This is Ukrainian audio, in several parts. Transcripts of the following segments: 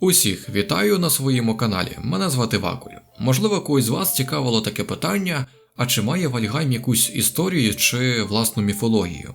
Усіх вітаю на своєму каналі. Мене звати Вакуль. Можливо, когось з вас цікавило таке питання, а чи має Вальгайм якусь історію чи власну міфологію?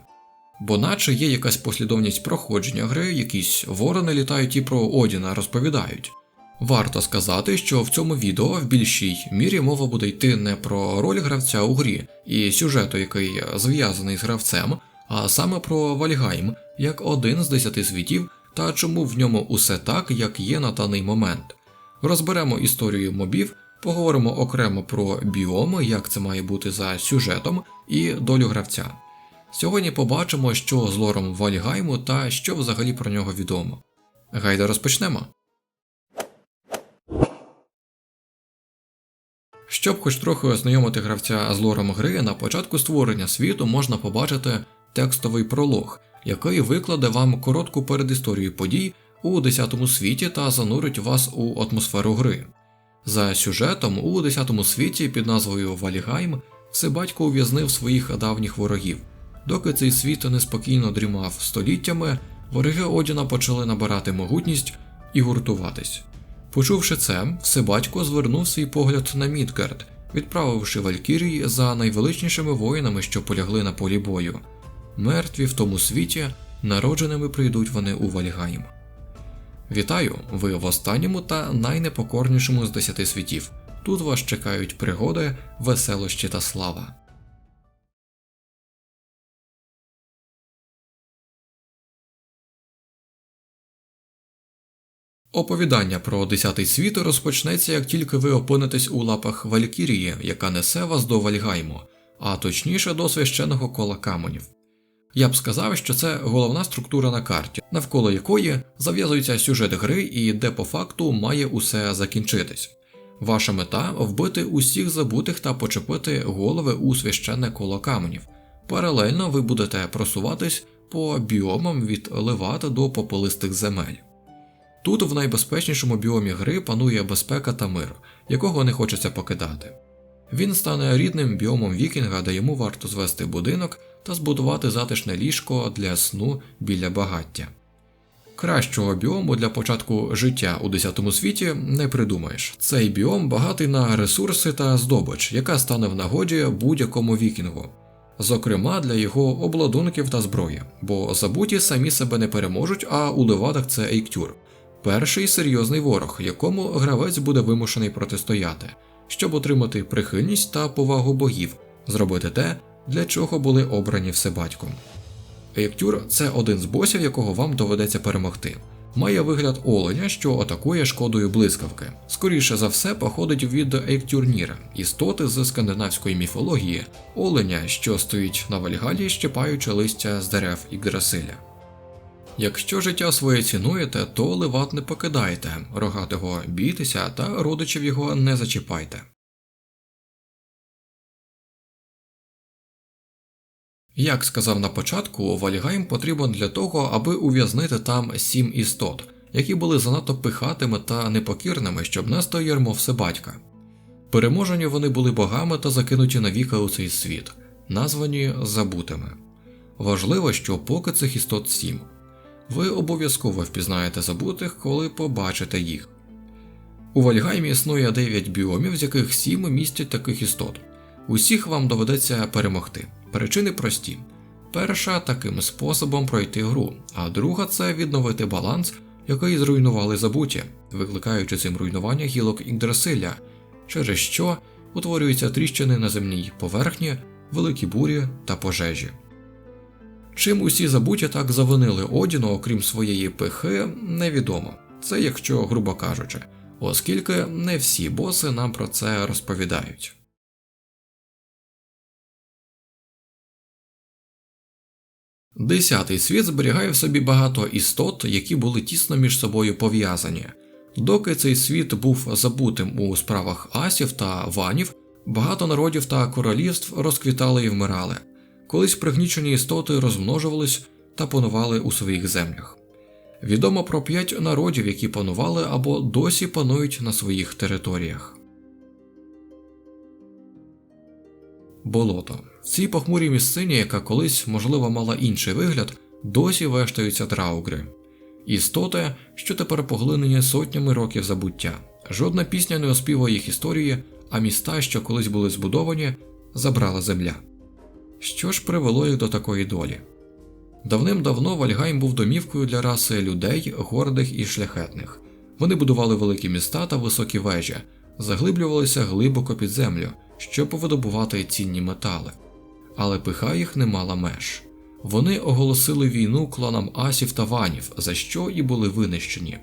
Бо наче є якась послідовність проходження гри, якісь ворони літають і про Одіна розповідають. Варто сказати, що в цьому відео в більшій мірі мова буде йти не про роль гравця у грі і сюжету, який зв'язаний з гравцем, а саме про Вальгайм як один з десяти світів та чому в ньому усе так, як є на даний момент. Розберемо історію мобів, поговоримо окремо про біоми, як це має бути за сюжетом і долю гравця. Сьогодні побачимо, що з лором Вальгайму та що взагалі про нього відомо. Гайда розпочнемо. Щоб хоч трохи ознайомити гравця з лором гри, на початку створення світу можна побачити текстовий пролог, який викладе вам коротку передісторію подій у 10 світі та занурить вас у атмосферу гри. За сюжетом у 10 світі під назвою Валігайм всебатько ув'язнив своїх давніх ворогів. Доки цей світ неспокійно дрімав століттями, вороги Одіна почали набирати могутність і гуртуватись. Почувши це, всебатько звернув свій погляд на Мідгард, відправивши Валькірій за найвеличнішими воїнами, що полягли на полі бою. Мертві в тому світі, народженими прийдуть вони у Вальгайм. Вітаю! Ви в останньому та найнепокорнішому з десяти світів. Тут вас чекають пригоди, веселощі та слава. Оповідання про десятий світ розпочнеться, як тільки ви опинитесь у лапах Валькірії, яка несе вас до Вальгайму, а точніше до священного кола каменів. Я б сказав, що це головна структура на карті, навколо якої зав'язується сюжет гри і де по факту має усе закінчитись. Ваша мета вбити усіх забутих та почепити голови у священне коло каменів. Паралельно ви будете просуватись по біомам від леват до попелистих земель. Тут в найбезпечнішому біомі гри панує безпека та мир, якого не хочеться покидати. Він стане рідним біомом вікінга, де йому варто звести будинок та збудувати затишне ліжко для сну біля багаття. Кращого біому для початку життя у 10 світі не придумаєш. Цей біом багатий на ресурси та здобич, яка стане в нагоді будь-якому вікінгу, зокрема для його обладунків та зброї, бо забуті самі себе не переможуть, а у левадах це Ейктюр, перший серйозний ворог, якому гравець буде вимушений протистояти, щоб отримати прихильність та повагу богів, зробити те, для чого були обрані всебатьком. Ейктюр це один з босів, якого вам доведеться перемогти. Має вигляд оленя, що атакує шкодою блискавки. Скоріше за все, походить від Ейктюрніра, істоти з скандинавської міфології, оленя, що стоїть на вальгалі, щепаючи листя з дерев Ігдрасиля. Якщо життя своє цінуєте, то леват не покидайте, рогатого бійтеся та родичів його не зачіпайте. Як сказав на початку, Вальгайм потрібен для того, аби ув'язнити там сім істот, які були занадто пихатими та непокірними, щоб нести ярмо всебатька. Переможені вони були богами та закинуті навіки у цей світ, названі забутими. Важливо, що поки цих істот сім. Ви обов'язково впізнаєте забутих, коли побачите їх. У Вальгаймі існує 9 біомів, з яких 7 містять таких істот. Усіх вам доведеться перемогти. Причини прості. Перша таким способом пройти гру, а друга це відновити баланс, який зруйнували забуті, викликаючи цим руйнування гілок Ігдрасиля, через що утворюються тріщини на земній поверхні, великі бурі та пожежі. Чим усі забуті так завинили Одіну, окрім своєї пихи, невідомо. Це якщо грубо кажучи, оскільки не всі боси нам про це розповідають. Десятий світ зберігає в собі багато істот, які були тісно між собою пов'язані. Доки цей світ був забутим у справах асів та ванів, багато народів та королівств розквітали і вмирали. Колись пригнічені істоти розмножувались та панували у своїх землях. Відомо про п'ять народів, які панували або досі панують на своїх територіях. Болото в цій похмурій місцині, яка колись, можливо, мала інший вигляд, досі вештаються траугри. істоти, що тепер поглинені сотнями років забуття. Жодна пісня не оспівує їх історії, а міста, що колись були збудовані, забрала земля. Що ж привело їх до такої долі? Давним-давно Вальгайм був домівкою для раси людей, гордих і шляхетних. Вони будували великі міста та високі вежі, заглиблювалися глибоко під землю, щоб видобувати цінні метали. Але пиха їх не мала меж. Вони оголосили війну кланам асів та ванів, за що і були винищені.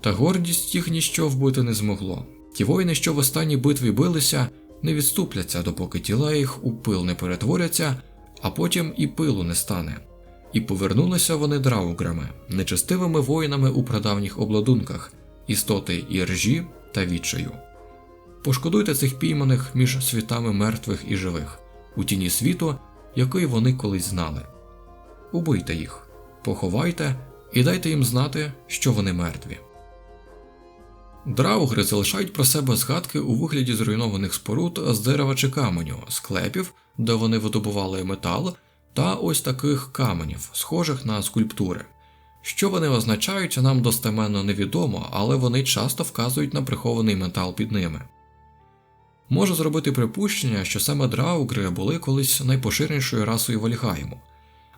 Та гордість їх ніщо вбити не змогло. Ті воїни, що в останній битві билися, не відступляться, допоки тіла їх у пил не перетворяться, а потім і пилу не стане. І повернулися вони драуграми, нечестивими воїнами у прадавніх обладунках, істоти і ржі та відчаю. Пошкодуйте цих пійманих між світами мертвих і живих, у тіні світу, який вони колись знали. Убийте їх, поховайте і дайте їм знати, що вони мертві. Драугри залишають про себе згадки у вигляді зруйнованих споруд з дерева чи каменю, склепів, де вони видобували метал, та ось таких каменів, схожих на скульптури. Що вони означають, нам достеменно невідомо, але вони часто вказують на прихований метал під ними. Можу зробити припущення, що саме драугри були колись найпоширенішою расою Вальгайму.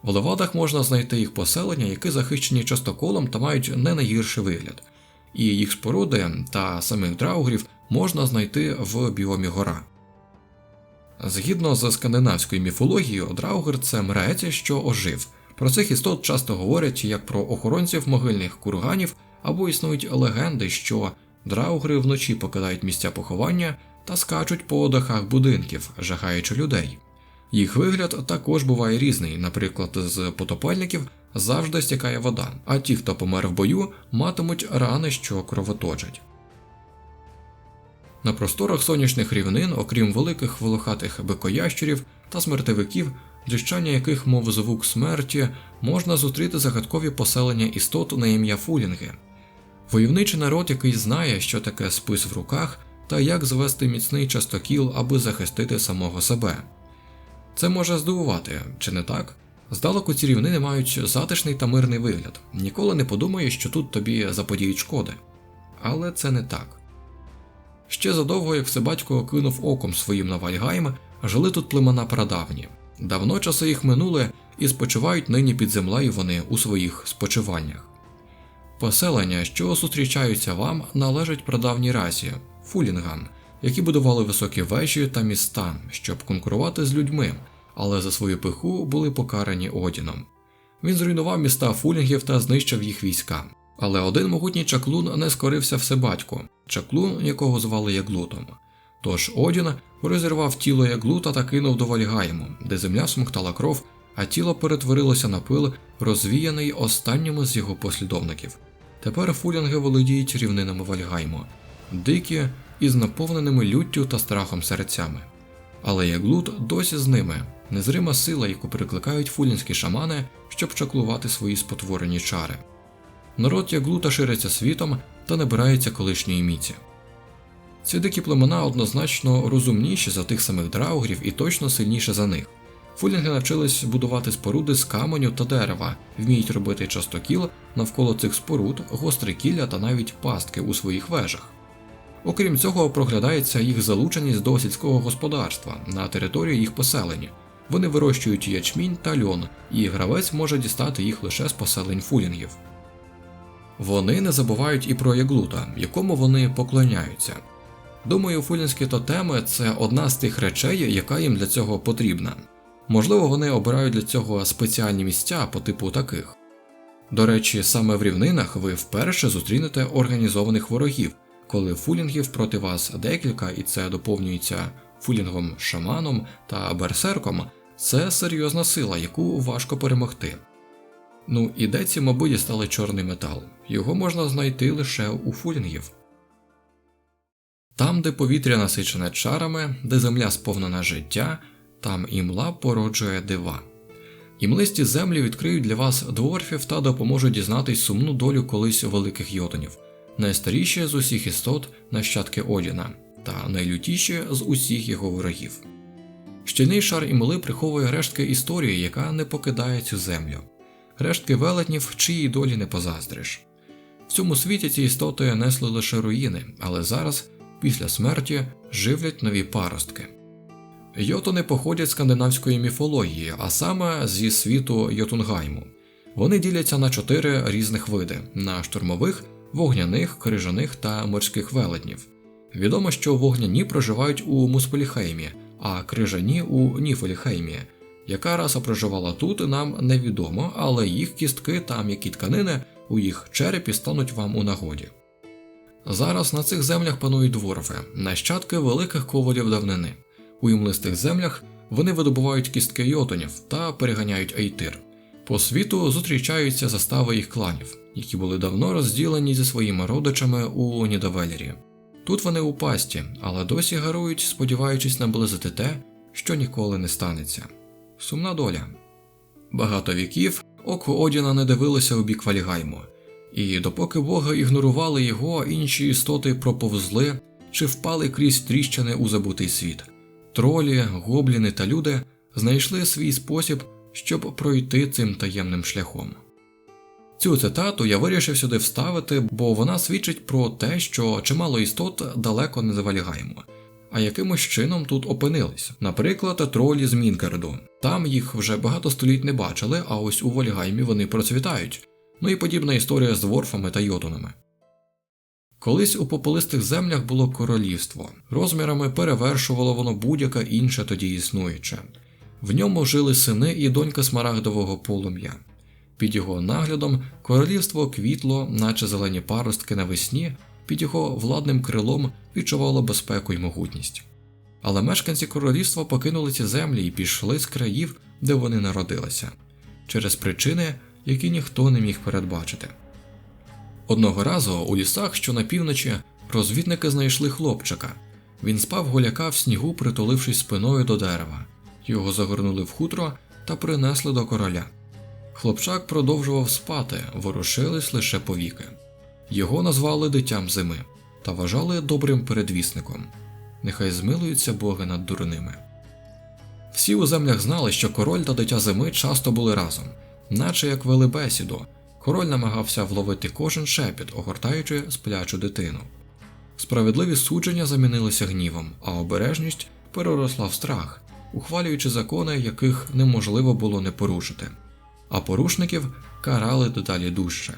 В левадах можна знайти їх поселення, які захищені частоколом та мають не найгірший вигляд, і їх споруди та самих драугрів можна знайти в біомі гора. Згідно з скандинавською міфологією, драугр це мрець, що ожив. Про цих істот часто говорять як про охоронців могильних курганів або існують легенди, що драугри вночі покидають місця поховання та скачуть по дахах будинків, жахаючи людей. Їх вигляд також буває різний, наприклад, з потопальників завжди стікає вода, а ті, хто помер в бою, матимуть рани, що кровоточать. На просторах сонячних рівнин, окрім великих волохатих бикоящурів та смертевиків, дзищання яких, мов звук смерті, можна зустріти загадкові поселення істот на ім'я фулінги. Войовничий народ, який знає, що таке спис в руках, та як звести міцний частокіл, аби захистити самого себе. Це може здивувати, чи не так? Здалеку ці рівнини мають затишний та мирний вигляд, ніколи не подумаєш, що тут тобі заподіють шкоди. Але це не так. Ще задовго, як Всебатько кинув оком своїм на Вальгайм, жили тут племена прадавні. Давно часи їх минули і спочивають нині під землею вони у своїх спочиваннях. Поселення, що зустрічаються вам, належать прадавній расі фулінгам, які будували високі вежі та міста, щоб конкурувати з людьми, але за свою пиху були покарані Одіном. Він зруйнував міста фулінгів та знищив їх війська. Але один могутній чаклун не скорився всебатьку, чаклун, якого звали Яглутом. Тож Одін розірвав тіло Яглута та кинув до Вальгайму, де земля смоктала кров, а тіло перетворилося на пил, розвіяний останніми з його послідовників. Тепер фулінги володіють рівнинами Вальгайму, дикі із наповненими люттю та страхом серцями. Але Яглут досі з ними, незрима сила, яку прикликають фулінські шамани, щоб чаклувати свої спотворені чари. Народ Яглута шириться світом та набирається колишньої міці. Ці дикі племена однозначно розумніші за тих самих драугрів і точно сильніші за них. Фулінги навчились будувати споруди з каменю та дерева, вміють робити частокіл навколо цих споруд, гостре кілля та навіть пастки у своїх вежах. Окрім цього, проглядається їх залученість до сільського господарства на території їх поселення. Вони вирощують ячмінь та льон, і гравець може дістати їх лише з поселень фулінгів. Вони не забувають і про яглута, якому вони поклоняються. Думаю, фулінські тотеми це одна з тих речей, яка їм для цього потрібна. Можливо, вони обирають для цього спеціальні місця по типу таких. До речі, саме в рівнинах ви вперше зустрінете організованих ворогів, коли фулінгів проти вас декілька, і це доповнюється фулінгом шаманом та берсерком, це серйозна сила, яку важко перемогти. Ну і де ці, мабуть, дістали чорний метал, його можна знайти лише у фулінгів. Там, де повітря насичене чарами, де земля сповнена життя, там імла породжує дива. Імлисті землі відкриють для вас дворфів та допоможуть дізнатись сумну долю колись великих йотунів, найстаріші з усіх істот нащадки Одіна, та найлютіші з усіх його ворогів. Щільний шар імли приховує рештки історії, яка не покидає цю землю. рештки велетнів, чиїй долі не позаздриш. В цьому світі ці істоти несли лише руїни, але зараз, після смерті, живлять нові паростки. Йотуни походять з скандинавської міфології, а саме зі світу Йотунгайму. Вони діляться на чотири різних види: на штурмових, вогняних, крижаних та морських велетнів. Відомо, що вогняні проживають у Муспеліхеймі, а крижані у Ніфеліхеймі. Яка раса проживала тут, нам невідомо, але їх кістки та м'які тканини у їх черепі стануть вам у нагоді. Зараз на цих землях панують дворфи, нащадки великих ковалів давнини. У імлистих землях вони видобувають кістки йотунів та переганяють ейтир. По світу зустрічаються застави їх кланів, які були давно розділені зі своїми родичами у Нідавелері. Тут вони у пасті, але досі гарують, сподіваючись наблизити те, що ніколи не станеться. Сумна доля. Багато віків око Одіна не дивилося у бік Валігайму, і допоки Бога ігнорували його, інші істоти проповзли чи впали крізь тріщини у забутий світ. Тролі, гобліни та люди знайшли свій спосіб, щоб пройти цим таємним шляхом. Цю цитату я вирішив сюди вставити, бо вона свідчить про те, що чимало істот далеко не завалігаємо, а якимось чином тут опинились. Наприклад, тролі з Мінгарду. Там їх вже багато століть не бачили, а ось у Вальгаймі вони процвітають. Ну і подібна історія з дворфами та йотунами. Колись у попелистих землях було королівство, розмірами перевершувало воно будь-яке інше тоді існуюче. В ньому жили сини і донька смарагдового полум'я. Під його наглядом королівство квітло, наче зелені паростки навесні, під його владним крилом відчувало безпеку і могутність. Але мешканці королівства покинули ці землі і пішли з країв, де вони народилися, через причини, які ніхто не міг передбачити. Одного разу у лісах, що на півночі, розвідники знайшли хлопчика. Він спав голяка в снігу, притулившись спиною до дерева. Його загорнули в хутро та принесли до короля. Хлопчак продовжував спати, ворушились лише повіки. Його назвали дитям зими та вважали добрим передвісником. Нехай змилуються боги над дурними. Всі у землях знали, що король та дитя зими часто були разом, наче як вели бесіду. Король намагався вловити кожен шепіт, огортаючи сплячу дитину. Справедливі судження замінилися гнівом, а обережність переросла в страх, ухвалюючи закони, яких неможливо було не порушити, а порушників карали дедалі дужче.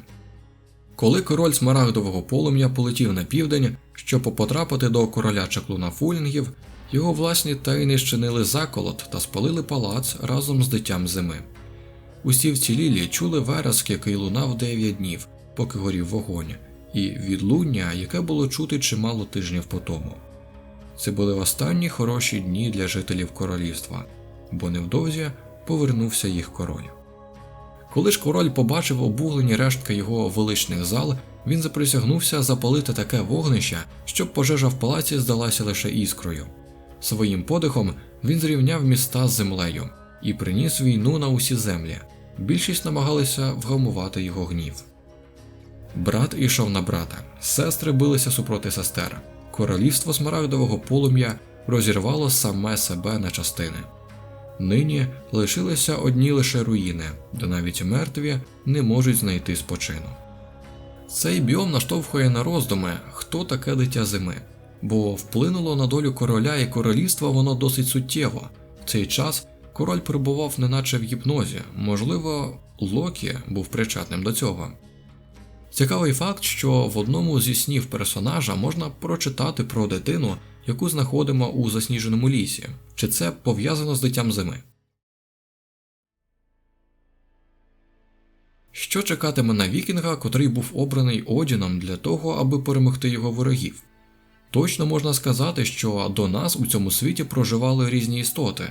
Коли король смарагдового полум'я полетів на південь, щоб потрапити до короля чаклуна фулінгів, його власні тайни щинили заколот та спалили палац разом з дитям зими. Усі вцілілі чули вереск, який лунав дев'ять днів, поки горів вогонь, і відлуння, яке було чути чимало тижнів по тому. Це були останні хороші дні для жителів королівства, бо невдовзі повернувся їх король. Коли ж король побачив обуглені рештки його величних зал, він заприсягнувся запалити таке вогнище, щоб пожежа в палаці здалася лише іскрою. Своїм подихом він зрівняв міста з землею і приніс війну на усі землі. Більшість намагалися вгамувати його гнів. Брат ішов на брата, сестри билися супроти сестер. Королівство смарагдового полум'я розірвало саме себе на частини. Нині лишилися одні лише руїни, де навіть мертві не можуть знайти спочину. Цей біом наштовхує на роздуми, хто таке дитя зими, бо вплинуло на долю короля і королівства воно досить суттєво. В цей час король перебував неначе в гіпнозі, можливо, Локі був причетним до цього. Цікавий факт, що в одному зі снів персонажа можна прочитати про дитину, яку знаходимо у засніженому лісі, чи це пов'язано з дитям зими. Що чекатиме на вікінга, котрий був обраний Одіном для того, аби перемогти його ворогів? Точно можна сказати, що до нас у цьому світі проживали різні істоти.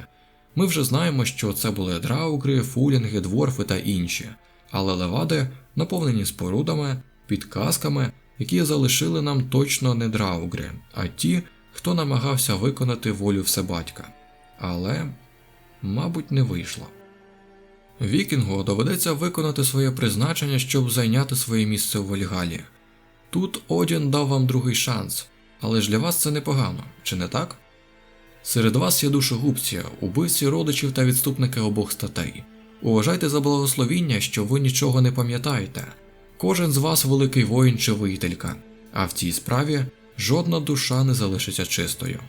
Ми вже знаємо, що це були драугри, фулінги, дворфи та інші, але левади наповнені спорудами, підказками, які залишили нам точно не драугри, а ті, хто намагався виконати волю Всебатька. Але, мабуть, не вийшло. Вікінгу доведеться виконати своє призначення, щоб зайняти своє місце у Вальгалі. Тут Одін дав вам другий шанс, але ж для вас це непогано, чи не так? Серед вас є душогубці, убивці родичів та відступники обох статей. Уважайте за благословіння, що ви нічого не пам'ятаєте. Кожен з вас великий воїн чи воїтелька, а в цій справі жодна душа не залишиться чистою.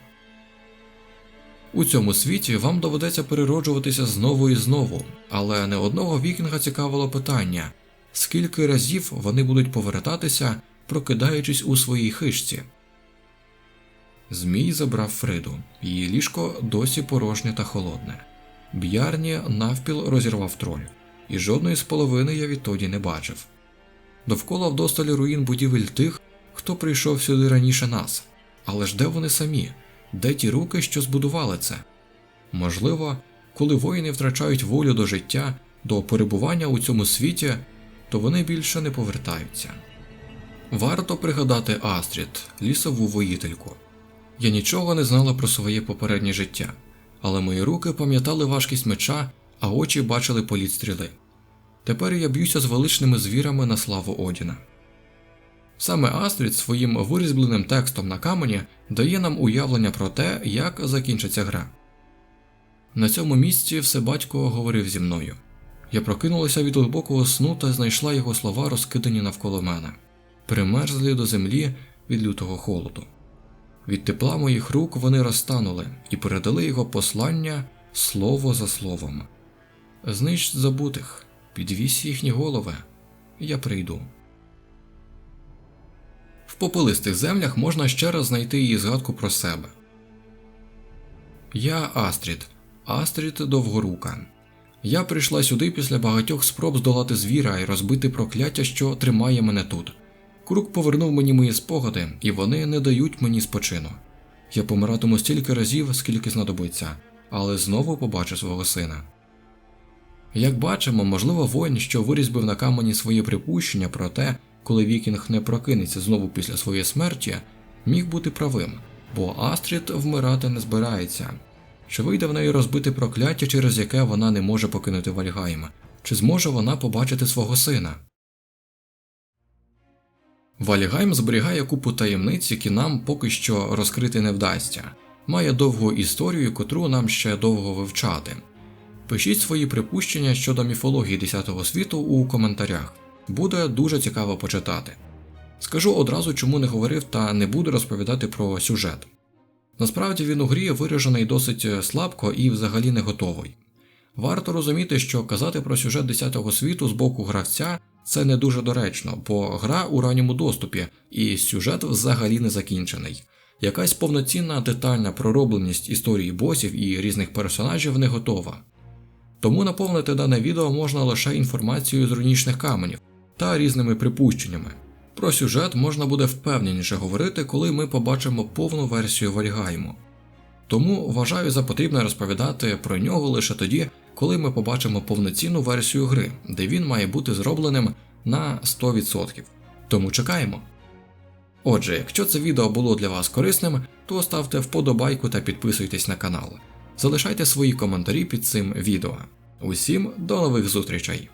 У цьому світі вам доведеться перероджуватися знову і знову, але не одного вікінга цікавило питання, скільки разів вони будуть повертатися, прокидаючись у своїй хижці. Змій забрав Фриду, її ліжко досі порожнє та холодне. Б'ярні навпіл розірвав троль, і жодної з половини я відтоді не бачив. Довкола вдосталі руїн будівель тих, хто прийшов сюди раніше нас. Але ж де вони самі? Де ті руки, що збудували це? Можливо, коли воїни втрачають волю до життя, до перебування у цьому світі, то вони більше не повертаються. Варто пригадати Астрід, лісову воїтельку. Я нічого не знала про своє попереднє життя, але мої руки пам'ятали важкість меча, а очі бачили політ стріли. Тепер я б'юся з величними звірами на славу Одіна. Саме Астрід своїм вирізбленим текстом на камені дає нам уявлення про те, як закінчиться гра. На цьому місці все батько говорив зі мною. Я прокинулася від глибокого сну та знайшла його слова, розкидані навколо мене, примерзлі до землі від лютого холоду. Від тепла моїх рук вони розтанули і передали його послання слово за словом. Знищ забутих, підвісь їхні голови, я прийду. Попелистих землях можна ще раз знайти її згадку про себе. Я Астрід, Астрід Довгорука. Я прийшла сюди після багатьох спроб здолати звіра і розбити прокляття, що тримає мене тут. Крук повернув мені мої спогади, і вони не дають мені спочину. Я помиратиму стільки разів, скільки знадобиться, але знову побачу свого сина. Як бачимо, можливо, воїн, що вирізбив на камені своє припущення про те, коли Вікінг не прокинеться знову після своєї смерті, міг бути правим, бо Астрід вмирати не збирається. Чи вийде в неї розбити прокляття, через яке вона не може покинути Вальгайм? Чи зможе вона побачити свого сина? Вальгайм зберігає купу таємниць, які нам поки що розкрити не вдасться, має довгу історію, котру нам ще довго вивчати. Пишіть свої припущення щодо міфології Десятого світу у коментарях, буде дуже цікаво почитати. Скажу одразу, чому не говорив та не буду розповідати про сюжет. Насправді він у грі виражений досить слабко і взагалі не готовий. Варто розуміти, що казати про сюжет Десятого світу з боку гравця це не дуже доречно, бо гра у ранньому доступі, і сюжет взагалі не закінчений. Якась повноцінна детальна проробленість історії босів і різних персонажів не готова. Тому наповнити дане відео можна лише інформацією з рунічних каменів та різними припущеннями. Про сюжет можна буде впевненіше говорити, коли ми побачимо повну версію Вальгайму. Тому вважаю за потрібне розповідати про нього лише тоді, коли ми побачимо повноцінну версію гри, де він має бути зробленим на 100%. Тому чекаємо. Отже, якщо це відео було для вас корисним, то ставте вподобайку та підписуйтесь на канал. Залишайте свої коментарі під цим відео. Усім до нових зустрічей!